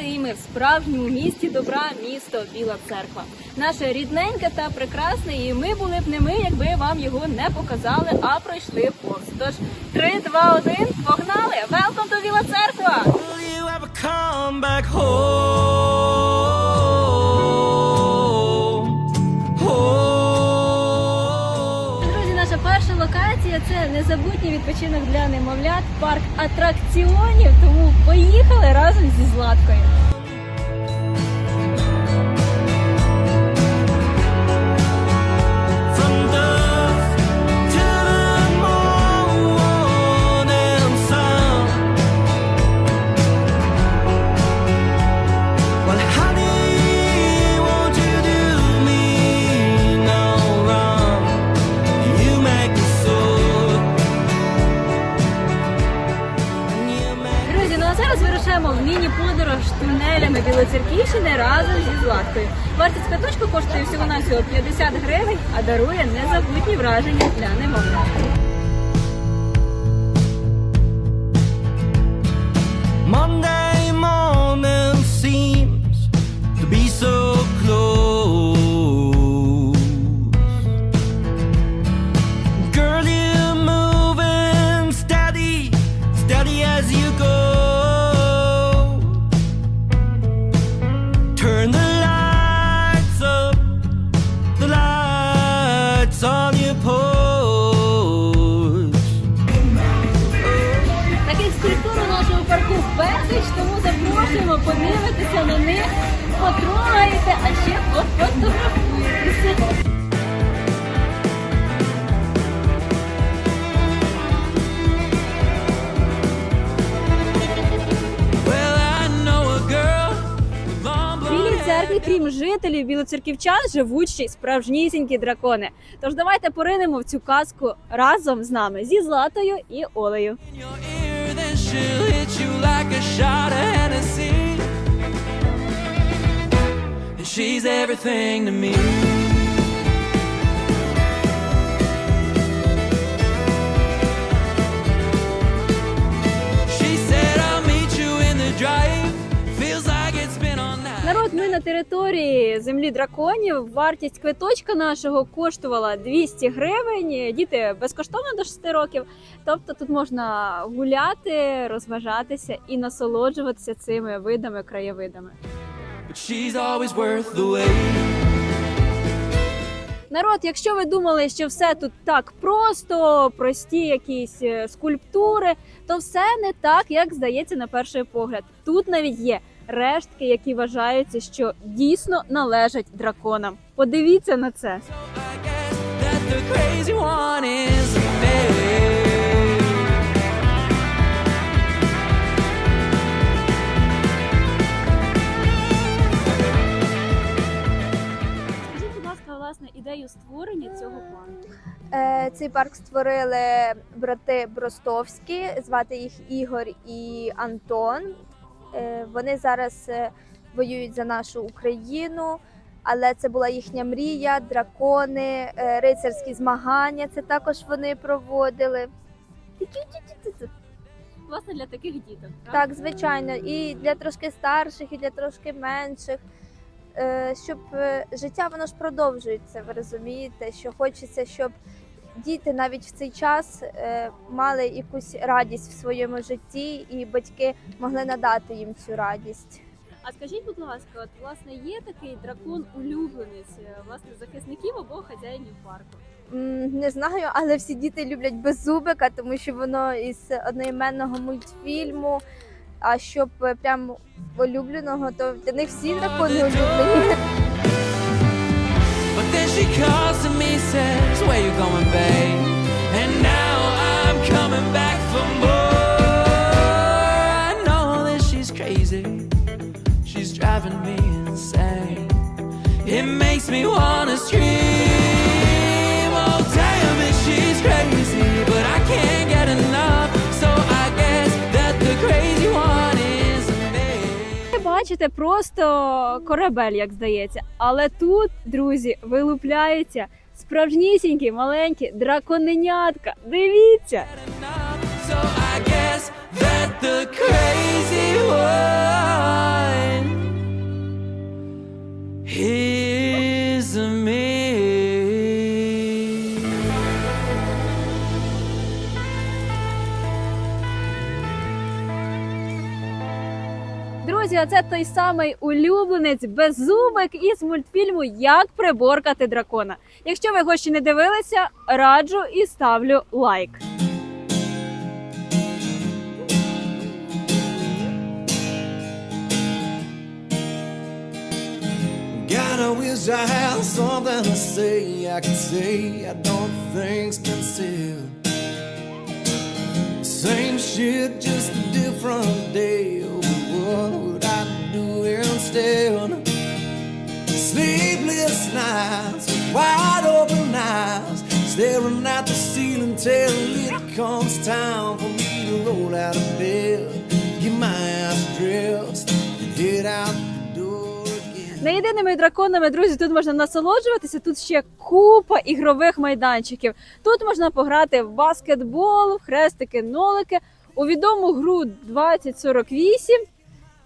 вами народжені і ми в справжньому місті добра, місто Біла Церква. Наше рідненьке та прекрасне, і ми були б не ми, якби вам його не показали, а пройшли повз. Тож 3, 2, 1, погнали! Велком до Біла Церква! Це незабутній відпочинок для немовлят, парк атракціонів. Тому поїхали разом зі Златкою. Тунелями Білоцерківщини разом зі Златкою. Вартість квиточку коштує всього навсього 50 гривень, а дарує незабутні враження для немовлят. Запрошуємо подивитися на них, потрогаєте, а ще пофотографуєтеся. Церкві, крім жителів білоцерківчан, живуть ще й справжнісінькі дракони. Тож давайте поринемо в цю казку разом з нами зі Златою і Олею. She's everything to me. Народ, ми на території землі драконів. Вартість квиточка нашого коштувала 200 гривень. Діти безкоштовно до 6 років. Тобто тут можна гуляти, розважатися і насолоджуватися цими видами, краєвидами. But she's always worth the wait. Народ, якщо ви думали, що все тут так просто, прості якісь е, скульптури, то все не так, як здається на перший погляд. Тут навіть є рештки, які вважаються, що дійсно належать драконам. Подивіться на це. Ідею створення цього плану. Е, Цей парк створили брати Бростовські, звати їх Ігор і Антон. Е, Вони зараз е, воюють за нашу Україну, але це була їхня мрія, дракони, е, рицарські змагання. Це також вони проводили. Власне, для таких діток. Так, звичайно, і для трошки старших, і для трошки менших. Е, Щоб е, життя воно ж продовжується, ви розумієте, що хочеться, щоб діти навіть в цей час е, мали якусь радість в своєму житті, і батьки могли надати їм цю радість. А скажіть, будь ласка, от власне є такий дракон улюбленець власне захисників або хазяїнів парку? Не знаю, але всі діти люблять беззубика, тому що воно із одноіменного мультфільму. А щоб е, прям улюбленого, то для них всі дракони улюблені. But then she calls to me, says, Where you going, babe? And now I'm coming back for more. I know that she's crazy. She's driving me insane. It makes me wanna scream. Бачите просто корабель, як здається. Але тут, друзі, вилупляється справжнісінькі маленькі драконенятка. Дивіться! enough. So I Друзі, а це той самий улюбленець беззубик із мультфільму Як приборкати дракона. Якщо ви його ще не дивилися, раджу і ставлю лайк. God, I wish I had something to say. I could say I don't think concealed. Same shit, just a different day. Oh, what instead? Sleepless nights, wide open eyes, staring at the ceiling till it comes time for me to roll out of bed, get my ass dressed, and head out. Не єдиними драконами, друзі, тут можна насолоджуватися. Тут ще купа ігрових майданчиків. Тут можна пограти в баскетбол, в хрестики, нолики, у відому гру 2048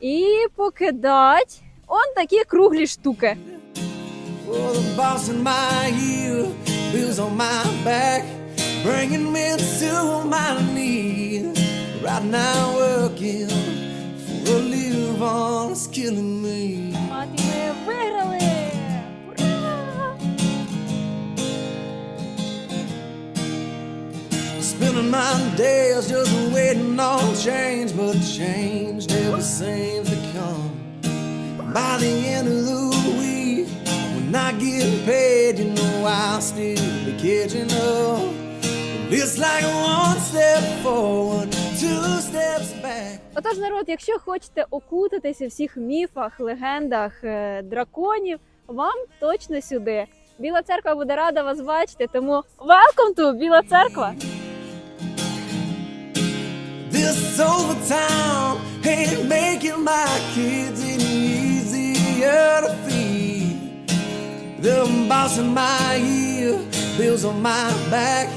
і покидать он такі круглі штуки. Oh. Right now, working for a live on, is killing me. Spending my days just waiting on change, but change never seems to come. By the end of the week, when I get paid, you know I'll still be catching up. It's like one step forward, two steps back. Отож, народ, якщо хочете окутатися в всіх міфах, легендах е, драконів, вам точно сюди. Біла церква буде рада вас бачити, тому welcome to Біла церква! This overtime ain't making my kids any easier to feed. The boss in my ear, bills on my back,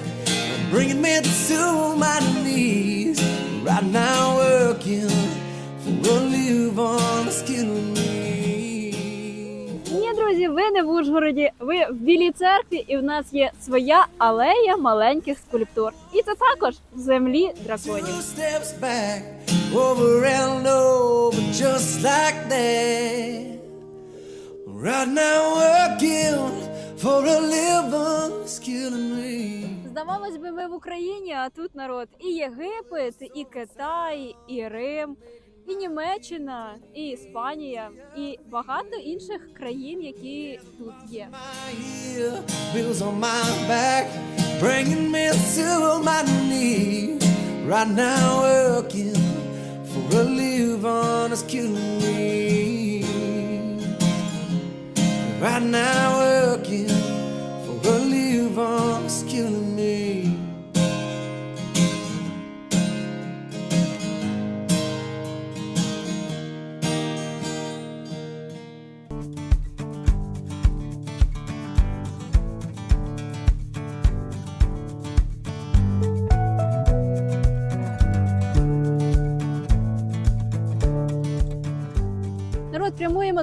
bringing me to my knees. Right now, working for a live on, it's killing me. Друзі, ви не в Ужгороді, ви в Білій церкві, і в нас є своя алея маленьких скульптур. І це також в землі драконів. Здавалось би, ми в Україні, а тут народ і Єгипет, і Китай, і Рим, і Німеччина, і Іспанія, і багато інших країн, які тут є. My ear,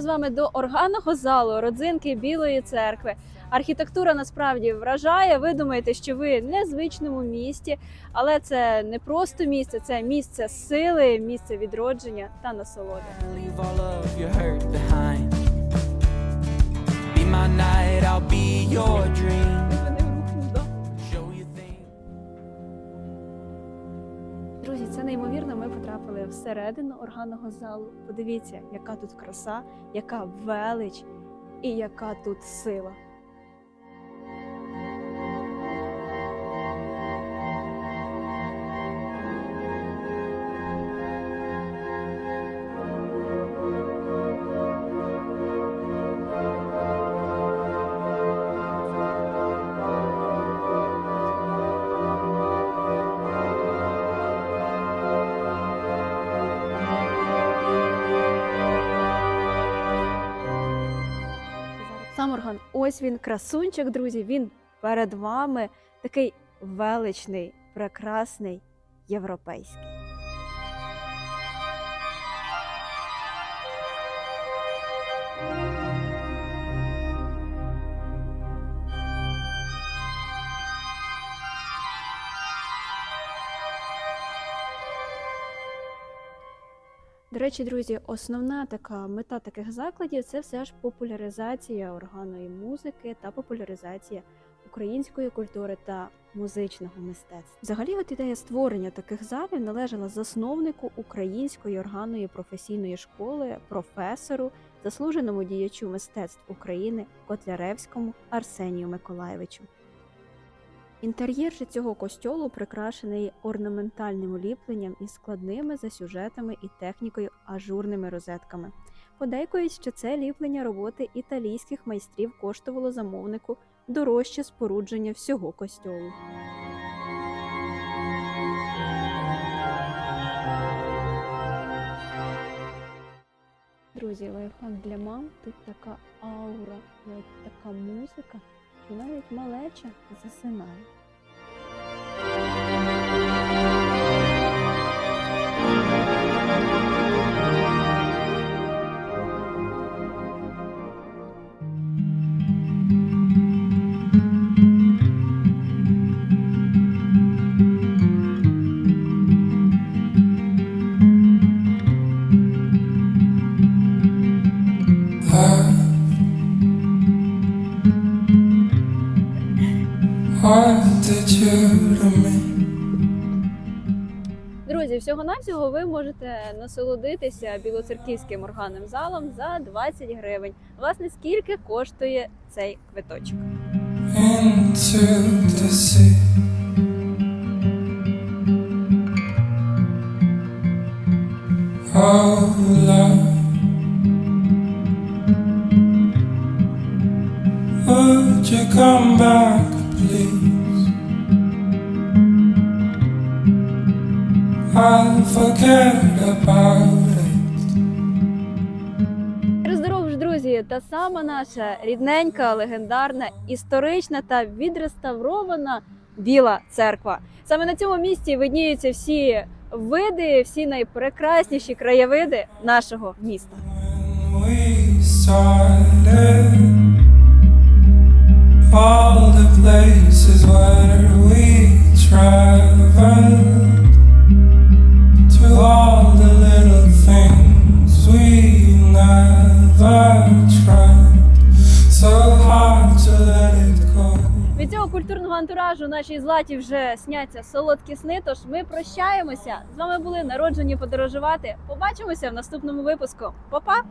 З вами до органного залу родзинки Білої церкви. Архітектура насправді вражає. Ви думаєте, що ви в незвичному місті, але це не просто місце, це місце сили, місце відродження та насолоди. Be my night, I'll be your dream. Це неймовірно. Ми потрапили всередину органного залу. Подивіться, яка тут краса, яка велич і яка тут сила. Сам орган, ось він красунчик, друзі. Він перед вами такий величний, прекрасний, європейський. Речі, друзі, основна така мета таких закладів це все ж популяризація органної музики та популяризація української культури та музичного мистецтва. Взагалі, от ідея створення таких залів належала засновнику української органної професійної школи, професору, заслуженому діячу мистецтв України Котляревському Арсенію Миколаєвичу. Інтер'єр же цього костьолу прикрашений орнаментальним ліпленням із складними за сюжетами і технікою ажурними розетками. Подейкують, що це ліплення роботи італійських майстрів коштувало замовнику дорожче спорудження всього костьолу. Друзі, лайфхак для мам. Тут така аура, така музика, навіть малеча засинає. Друзі, всього навсього ви можете насолодитися білоцерківським органним залом за 20 гривень. Власне, скільки коштує цей квиточок? Into the sea. Здоров друзі! Та сама наша рідненька, легендарна, історична та відреставрована Біла церква. Саме на цьому місці видніються всі види, всі найпрекрасніші краєвиди нашого міста. All the places where we traveled, культурного антуражу нашій златі вже сняться солодкі сни. Тож ми прощаємося. З вами були народжені подорожувати. Побачимося в наступному випуску. Па-па!